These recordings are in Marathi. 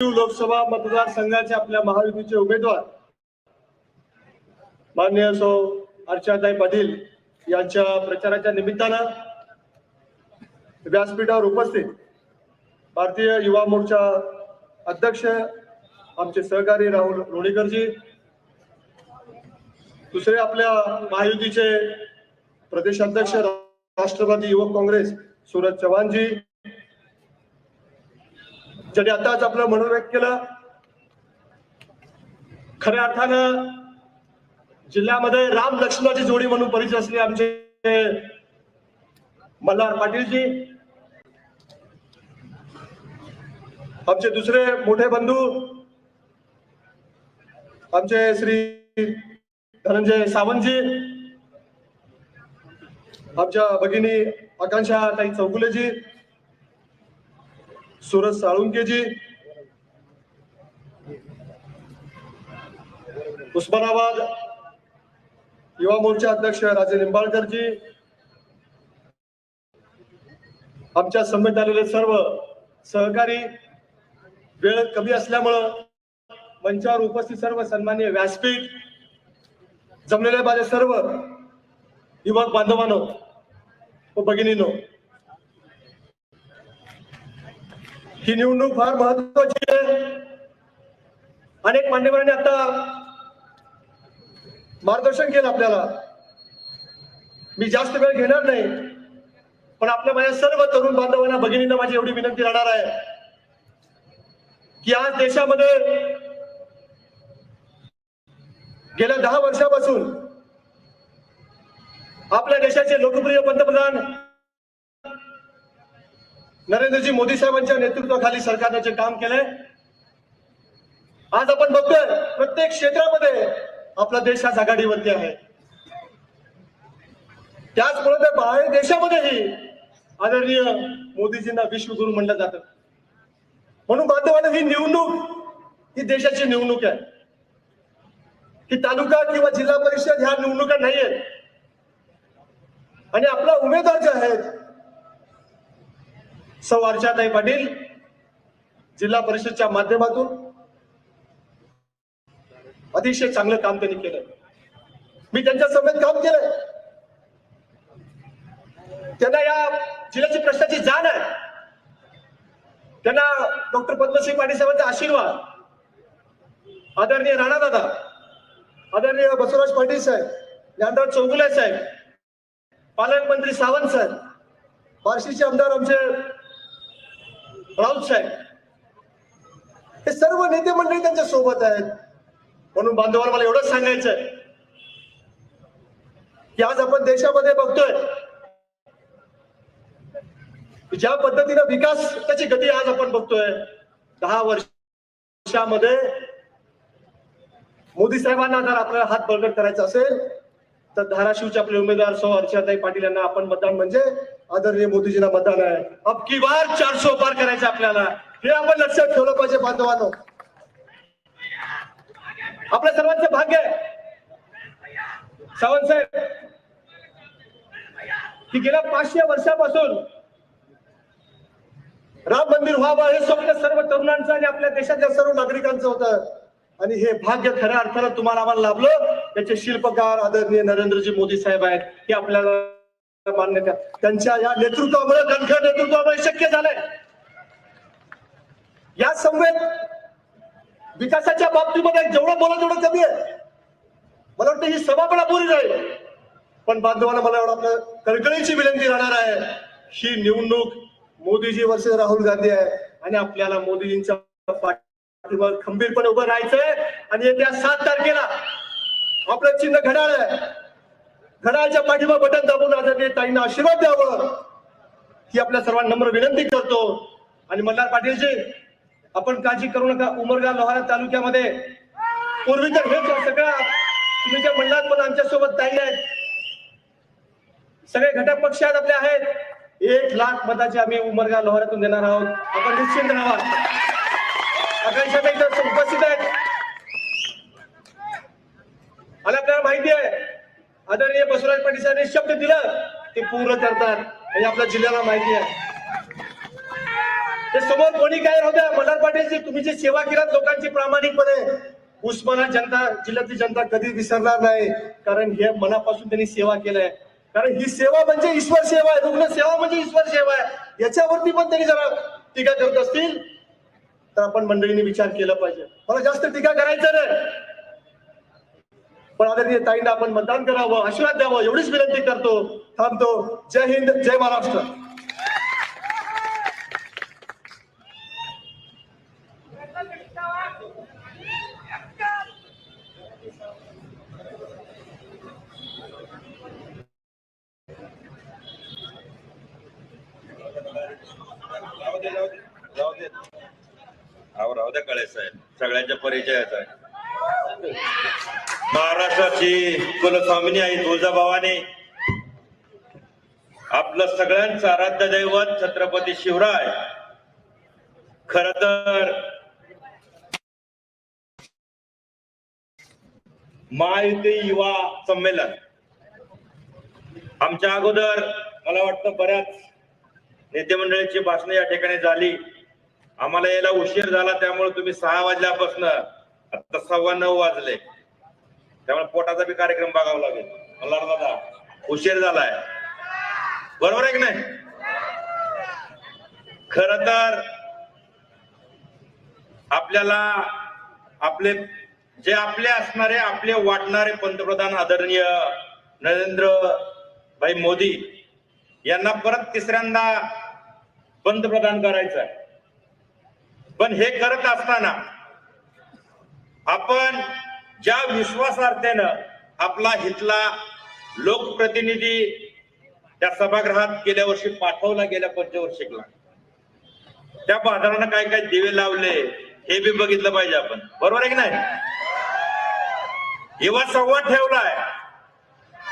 लोकसभा मतदारसंघाचे आपल्या महायुतीचे उमेदवार. माननीय सौ अर्चनाताई पाटील यांच्या प्रचाराच्या निमित्तानं व्यासपीठावर उपस्थित भारतीय युवा मोर्चा अध्यक्ष आमचे सहकारी राहुल लोणीकरजी दुसरे आपल्या महायुतीचे प्रदेशाध्यक्ष राष्ट्रवादी युवक काँग्रेस सूरज चव्हाणजी ज्याने आताच आपलं म्हणून व्यक्त केलं खऱ्या अर्थानं जिल्ह्यामध्ये राम लक्ष्मणाची जोडी म्हणून परिचय असले आमचे मल्हार पाटीलजी आमचे दुसरे मोठे बंधू आमचे श्री धनंजय सावंतजी आमच्या भगिनी आकांक्षा ताई चौगुलेजी सूरज साळुंकेजी उस्मानाबाद युवा मोर्चा अध्यक्ष राजे निंबाळकरजी आमच्या समेत आलेले सर्व सहकारी वेळ कमी असल्यामुळं मंचावर उपस्थित सर्व सन्मान्य व्यासपीठ जमलेले माझे सर्व युवक बांधवांनो व भगिनीनो ही निवडणूक फार महत्वाची आहे. अनेक मान्यवरांनी आता मार्गदर्शन केलं आपल्याला. मी जास्त वेळ घेणार नाही पण आपल्या माझ्या सर्व तरुण बांधवांना भगिनींना माझी एवढी विनंती राहणार आहे की आज देशामध्ये गेल्या दहा वर्षापासून आपल्या देशाचे लोकप्रिय पंतप्रधान नरेंद्रजी मोदी साहेबांच्या नेतृत्वाखाली सरकारने जे काम केलंय आज आपण बघतोय प्रत्येक क्षेत्रामध्ये आपला देश आज आघाडीवरती आहे. त्याचबरोबर बाहेर देशामध्येही आदरणीय मोदीजींना विश्वगुरु म्हणलं जातं. म्हणून बांधवांना ही निवडणूक ही देशाची निवडणूक आहे. ही तालुका किंवा जिल्हा परिषद ह्या निवडणुका नाहीयेत. आणि आपला उमेदवार जे आहेत सौ अर्चाताई पाटील जिल्हा परिषदच्या माध्यमातून अतिशय चांगलं काम त्यांनी केलं. मी त्यांच्या समेत काम केलंय. त्यांना या जिल्ह्याची प्रश्नाची जाण आहे. त्यांना डॉक्टर पद्मसिंह पाटील साहेबांचा आशीर्वाद. आदरणीय राणा दादा आदरणीय बसवराज पाटील साहेब ज्ञानराज चौगुले साहेब पालकमंत्री सावंत साहेब बार्शीचे आमदार आमचे राऊत साहेब हे सर्व नेते मंडळी त्यांच्यासोबत आहेत. म्हणून बांधवांना मला एवढंच सांगायचंय की आज आपण देशामध्ये बघतोय ज्या पद्धतीनं विकास त्याची गती आज आपण बघतोय. दहा वर्षामध्ये मोदी साहेबांना जर आपल्याला हात बळकट करायचा असेल तर धाराशिवचे आपले उमेदवार सौ अर्चनाताई पाटील यांना आपण मतदान म्हणजे आदरणीय मोदीजींना मतदान आहे. अबकी बार चारशे पार करायचं आपल्याला. हे आपण लक्षात ठेवलं पाहिजे बांधवांनो. आपल्या सर्वांचं भाग्य आहे. सावंत साहेब की गेल्या पाचशे वर्षापासून राम मंदिर व्हावं हे स्वप्न सर्व तरुणांचं आणि आपल्या देशातल्या सर्व नागरिकांचं होतं. आणि हे भाग्य खऱ्या अर्थानं तुम्हाला आम्हाला लाभलं. त्याचे शिल्पकार आदरणीय नरेंद्रजी मोदी साहेब आहेत हे आपल्याला मान्यता त्यांच्या या नेतृत्वामुळे दणखर नेतृत्वामुळे शक्य झालंय. या संवेद विकासाच्या बाबतीमध्ये जेवढं बोला तेवढं कमी आहे. मला वाटतं ही सभा पण अपुरी राहील. पण बांधवांना मला एवढं आपलं कळकळीची विनंती राहणार आहे. ही निवडणूक मोदीजी वर्सेस राहुल गांधी आहे. आणि आपल्याला मोदीजींच्या खंबीरपणे उभं राहायचंय आणि येत्या सात तारखेला आपलं चिन्ह घड्याळ आहे. घड्याळच्या पाठीवर बटन दाबून राहतात ताईंना आशीर्वाद द्यावं. ही आपल्या सर्वांना नम्र विनंती करतो. आणि मल्हार पाटीलजी आपण काळजी करू नका. उमरगा लोहारा तालुक्यामध्ये पूर्वी तर हेच सगळ्या तुम्ही जे म्हणलात पण आमच्यासोबत ताई आहेत. सगळे घटक पक्ष आहेत आपले आहेत. एक लाख मताचे आम्ही उमरगा लोहारातून देणार आहोत. आपण निश्चिंत राहा उपस्थित आहेत. मला आपल्याला माहिती आहे आदरणीय बसवराज पाटील साहेबांनी शब्द दिलं ते पूर्ण करतात हे आपल्या जिल्ह्याला माहिती आहे. ते समोर कोणी काय होत्या मल्हार पाटीलजी तुम्ही जी सेवा केलात लोकांची प्रामाणिकपणे उस्माना जनता जिल्ह्यातली जनता कधी विसरणार नाही कारण हे मनापासून त्यांनी सेवा केलंय. कारण ही सेवा म्हणजे ईश्वर सेवा आहे रुग्ण सेवा म्हणजे ईश्वर सेवा आहे. याच्यावरती पण त्यांनी जरा टीका करत असतील. तर आपण मंडळीने विचार केला पाहिजे. मला जास्त टीका करायचं नाही. पण आदरणीय ताईंना आपण मतदान करावं आशीर्वाद द्यावं एवढीच विनंती करतो थांबतो. जय हिंद जय महाराष्ट्र राहू दे, राहू दे, राहू दे. अहो राहू द्या कळे साहेब. सगळ्यांच्या परिचयाचा आहे. महाराष्ट्राची कुलस्वामिनी आई तुळजाभवानी आपलं सगळ्यांचं आराध्य दैवत छत्रपती शिवराय. खर तर महायुती युवा संमेलन. आमच्या अगोदर मला वाटतं बऱ्याच नेते मंडळीची भाषणं या ठिकाणी झाली. आम्हाला यायला उशीर झाला त्यामुळे तुम्ही सहा वाजल्यापासून आता सव्वा नऊ वाजले. त्यामुळे पोटाचा बी कार्यक्रम बघावा लागेल. मला दादा उशीर झालाय. बरोबर आहे की नाही? खर तर आपल्याला आपले जे आपले असणारे आपले वाटणारे पंतप्रधान आदरणीय नरेंद्र भाई मोदी यांना परत तिसऱ्यांदा पंतप्रधान करायचं आहे पण हे करत असताना आपण ज्या विश्वासार्थेनं आपला हितला लोकप्रतिनिधी त्या सभागृहात गेल्या वर्षी पाठवला गेल्या पंचवर्षिकला. त्या बाजारानं काय काय दिवे लावले हे बी बघितलं पाहिजे आपण. बरोबर आहे की नाही? युवा संवाद ठेवलाय.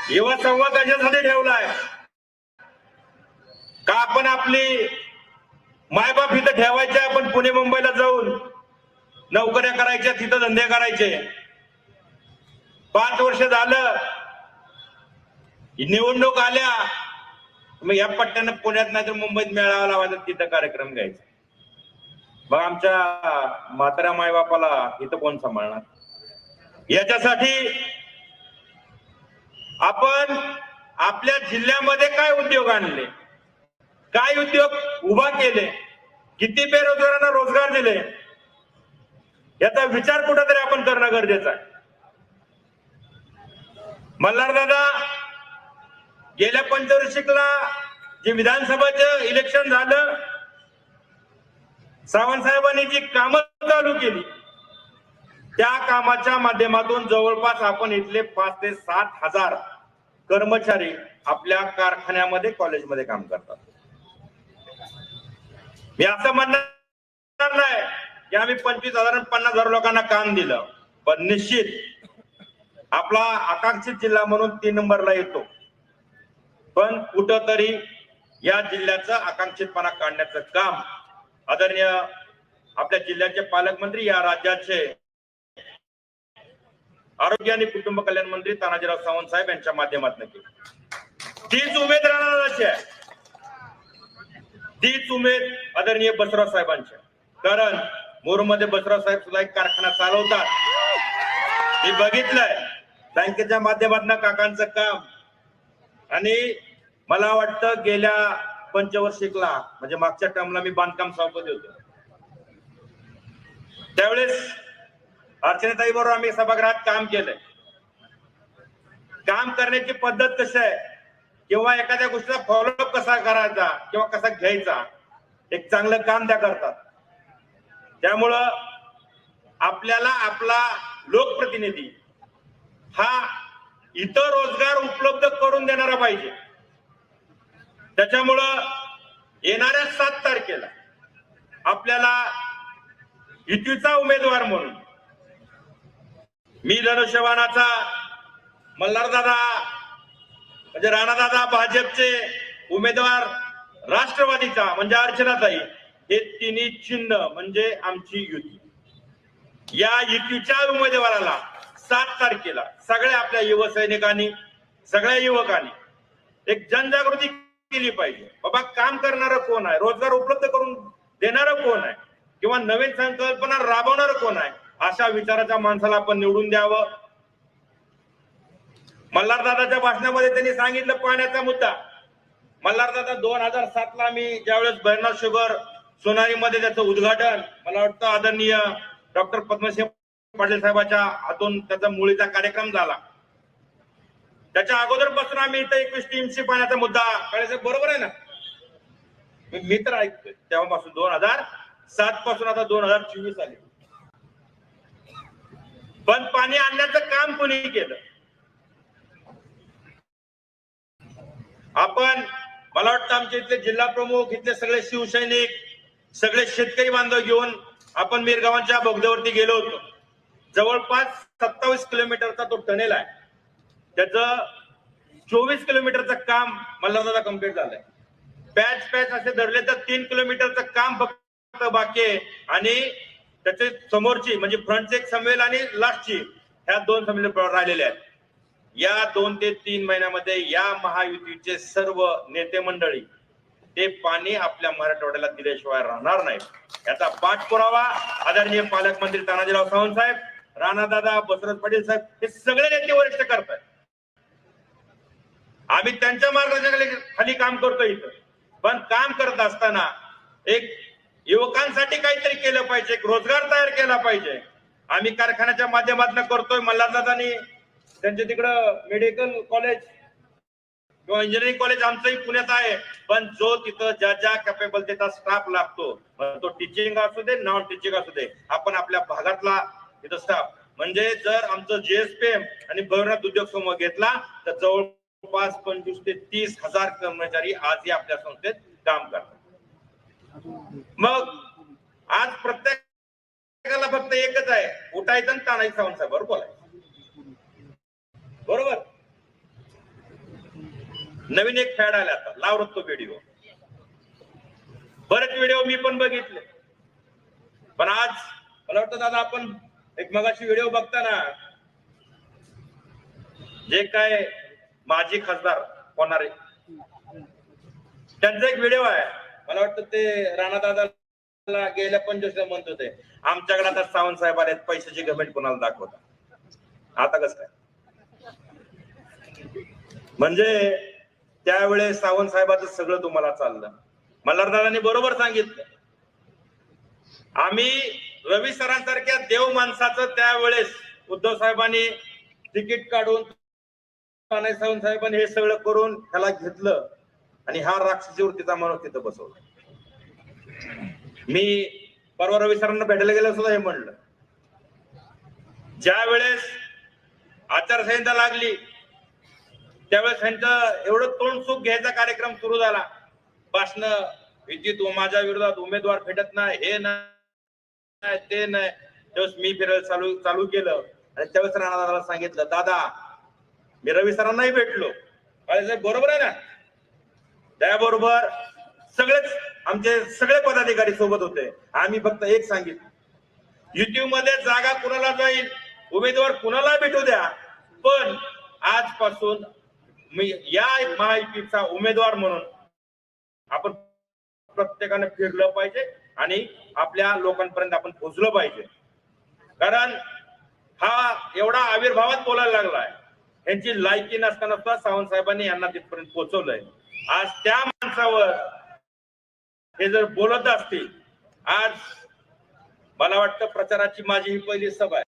युवा संवाद कशासाठी ठेवलाय. का आपण आपली मायबाप इथं ठेवायचे आपण पुणे मुंबईला जाऊन नोकऱ्या करायच्या तिथं धंदे करायचे. पाच वर्ष झालं निवडणूक आल्या मग या पट्ट्यानं पुण्यात नाही तर मुंबईत मेळावा लावायचा तिथं कार्यक्रम घ्यायचा. मग आमच्या म्हाताऱ्या मायबापाला इथं कोण सांभाळणार? याच्यासाठी आपण आपल्या जिल्ह्यामध्ये काय उद्योग आणले? काय उद्योग उभा केले? किती बेरोजगारांना रोजगार दिले? याचा विचार कुठेतरी आपण करणं गरजेचं आहे. मल्हार दादा गेल्या पंचवर्षिकला जे विधानसभाचं इलेक्शन झालं सावंत साहेबांनी जी कामं चालू केली त्या कामाच्या माध्यमातून जवळपास आपण इथले पाच ते सात हजार कर्मचारी आपल्या कारखान्यामध्ये कॉलेजमध्ये काम करतात. मी असं म्हणणार नाही की आम्ही पंचवीस हजार पन्नास हजार लोकांना काम दिलं. पण निश्चित आपला आकांक्षित जिल्हा म्हणून तीन नंबरला येतो. पण कुठंतरी या जिल्ह्याचं आकांक्षितपणा काढण्याचं काम आदरणीय आपल्या जिल्ह्याचे पालकमंत्री या राज्याचे आरोग्य आणि कुटुंब कल्याण मंत्री तानाजीराव सावंत साहेब यांच्या माध्यमातून केली. तीच उमेद राहणार अशी आहे तीच उमेद आदरणीय बसराव साहेबांच्या. कारण मोरमध्ये बसराव साहेब सुद्धा एक कारखाना चालवतात. मी बघितलंय. बँकेच्या माध्यमातून काकांचं काम. आणि मला वाटतं गेल्या पंचवर्षिकला म्हणजे मागच्या टर्मला मी बांधकाम सभापती होतो. त्यावेळेस अर्चनाताई बरोबर आम्ही सभागृहात काम केलंय. काम करण्याची पद्धत कशी आहे? किंवा एखाद्या गोष्टीचा फॉलोअप कसा करायचा किंवा कसा घ्यायचा एक चांगलं काम त्या करतात. त्यामुळं आपल्याला आपला लोकप्रतिनिधी हा इतर रोजगार उपलब्ध करून देणारा पाहिजे. त्याच्यामुळं येणाऱ्या सात तारखेला आपल्याला युतीचा उमेदवार म्हणून मी धनुष्यबाणाचा मल्हारदादा म्हणजे राणादादा भाजपचे उमेदवार राष्ट्रवादीचा म्हणजे अर्चनाताई हे तिन्ही चिन्ह म्हणजे आमची युती. या युतीच्या उमेदवाराला सात तारखेला सगळ्या आपल्या युवसैनिकांनी सगळ्या युवकांनी एक जनजागृती केली पाहिजे. बाबा काम करणारं कोण आहे? रोजगार उपलब्ध करून देणारं कोण आहे? किंवा नवीन संकल्पना राबवणार कोण आहे? अशा विचाराच्या माणसाला आपण निवडून द्यावं. मल्हारदादाच्या भाषणामध्ये त्यांनी सांगितलं पाण्याचा मुद्दा. मल्हारदादा दोन हजार सात ला मी ज्यावेळेस बर्नर शुगर सोनारीमध्ये त्याचं उद्घाटन मला वाटतं आदरणीय डॉक्टर पद्मसिंह पाटील साहेबांच्या हातून त्याचा मुळीचा कार्यक्रम झाला. त्याच्या अगोदरपासून आम्ही इथं एकवीस टीमशी पाण्याचा मुद्दा कळायचं बरोबर आहे ना? मी मी तर ऐकतोय तेव्हापासून दोन हजार सात पासून आता दोन हजार चोवीस आले. पण पाणी आणण्याचं काम कोणी केलं? आपण मला वाटतं आमच्या इथले जिल्हा प्रमुख इथले सगळे शिवसैनिक सगळे शेतकरी बांधव घेऊन आपण मिरगावांच्या बोगद्यावरती गेलो होतो. जवळपास सत्तावीस किलोमीटरचा तो टनेल आहे. त्याचं चोवीस किलोमीटरचं काम मल्हारदादा कंप्लीट झालंय. पॅच पॅच असे धरले तर तीन किलोमीटरचं काम फक्त बाकी आहे. आणि त्याचे समोरची म्हणजे फ्रंटचे एक संमेल आणि लास्टची ह्या दोन संमेल राहिलेल्या आहेत. या दोन ते तीन महिन्यामध्ये या महायुतीचे सर्व नेते मंडळी ते पाणी आपल्या मराठवाड्याला दिल्याशिवाय राहणार नाही. याचा पाठपुरावा आदरणीय पालकमंत्री तानाजीराव सावंत साहेब राणादादा बसवराज पाटील साहेब हे सगळे नेते वरिष्ठ करतायत. आम्ही त्यांच्या मार्गदर्शनाखाली खाली काम करतो इथं. पण काम करत असताना एक युवकांसाठी काहीतरी केलं पाहिजे एक रोजगार तयार केला पाहिजे. आम्ही कारखान्याच्या माध्यमातून करतोय मल्हारदादानी त्यांच्या तिकडं मेडिकल कॉलेज किंवा इंजिनिअरिंग कॉलेज आमचंही पुण्यात आहे. पण जो तिथं ज्या ज्या कॅपेबल त्याचा स्टाफ लागतो तो टीचिंग असू दे नॉन टीचिंग असू दे आपण आपल्या भागातला तिथं स्टाफ म्हणजे जर आमचं जीएसपीएम आणि भैरनाथ उद्योग समूह घेतला तर जवळपास पंचवीस ते तीस हजार कर्मचारी आजही आपल्या संस्थेत काम करतात. मग आज प्रत्येकाला फक्त एकच आहे उठायचं ताणायचं तानाई सावंत बरोबर बोलायचं बरोबर? नवीन एक फॅड आला आता लावत तो व्हिडिओ बरेच व्हिडिओ मी पण बघितले. पण आज मला वाटतं दादा आपण एक मगाशी व्हिडिओ बघताना जे काय माजी खासदार होणारे त्यांचा एक व्हिडिओ आहे. मला वाटतं ते राणा दादाला गेल्या पंचवीसला म्हणत होते आमच्याकडे आता सावंत साहेब आले पैशाची गमेंट कोणाला दाखवता? आता कसं काय? म्हणजे त्यावेळेस सावंत साहेबाचं सगळं तुम्हाला चाललं. मल्हारदादांनी बरोबर सांगितलं. आम्ही रवी सरांसारख्या देव माणसाचं त्यावेळेस उद्धव साहेबांनी तिकीट काढून सावंत साहेबांनी हे सगळं करून त्याला घेतलं आणि हा राक्षसी वृत्तीचा माणूस तिथं बसवला. मी परवा रवी सरांना भेटायला गेलो सुद्धा हे म्हणलं. ज्या वेळेस आचारसंहिता लागली त्यावेळेस त्यांचं एवढं तोंड सुख घ्यायचा कार्यक्रम सुरू झाला. भाषण विद्युत माझ्या विरोधात उमेदवार भेटत नाही हे नाही ते नाही. त्यावेळेस मी फिरायला चालू चालू केलं. आणि त्यावेळेस राणादादाला सांगितलं दादा मी रवी सरांनाही भेटलो. बरोबर आहे ना? त्याबरोबर सगळेच आमचे सगळे पदाधिकारी सोबत होते. आम्ही फक्त एक सांगितलं. युट्यूबमध्ये जागा कुणाला जाईल? उमेदवार कुणाला भेटू द्या? पण आजपासून मी या महायुतीचा उमेदवार म्हणून आपण प्रत्येकाने फिरलं पाहिजे आणि आपल्या लोकांपर्यंत आपण पोहोचलो पाहिजे. कारण हा एवढा आविर्भावात बोलायला लागलाय. यांची लायकी नसताना सुद्धा सावंत साहेबांनी यांना तिथपर्यंत पोहोचवलंय. आज त्या माणसावर हे जर बोलत असतील आज मला वाटतं प्रचाराची माझी ही पहिली सभा आहे.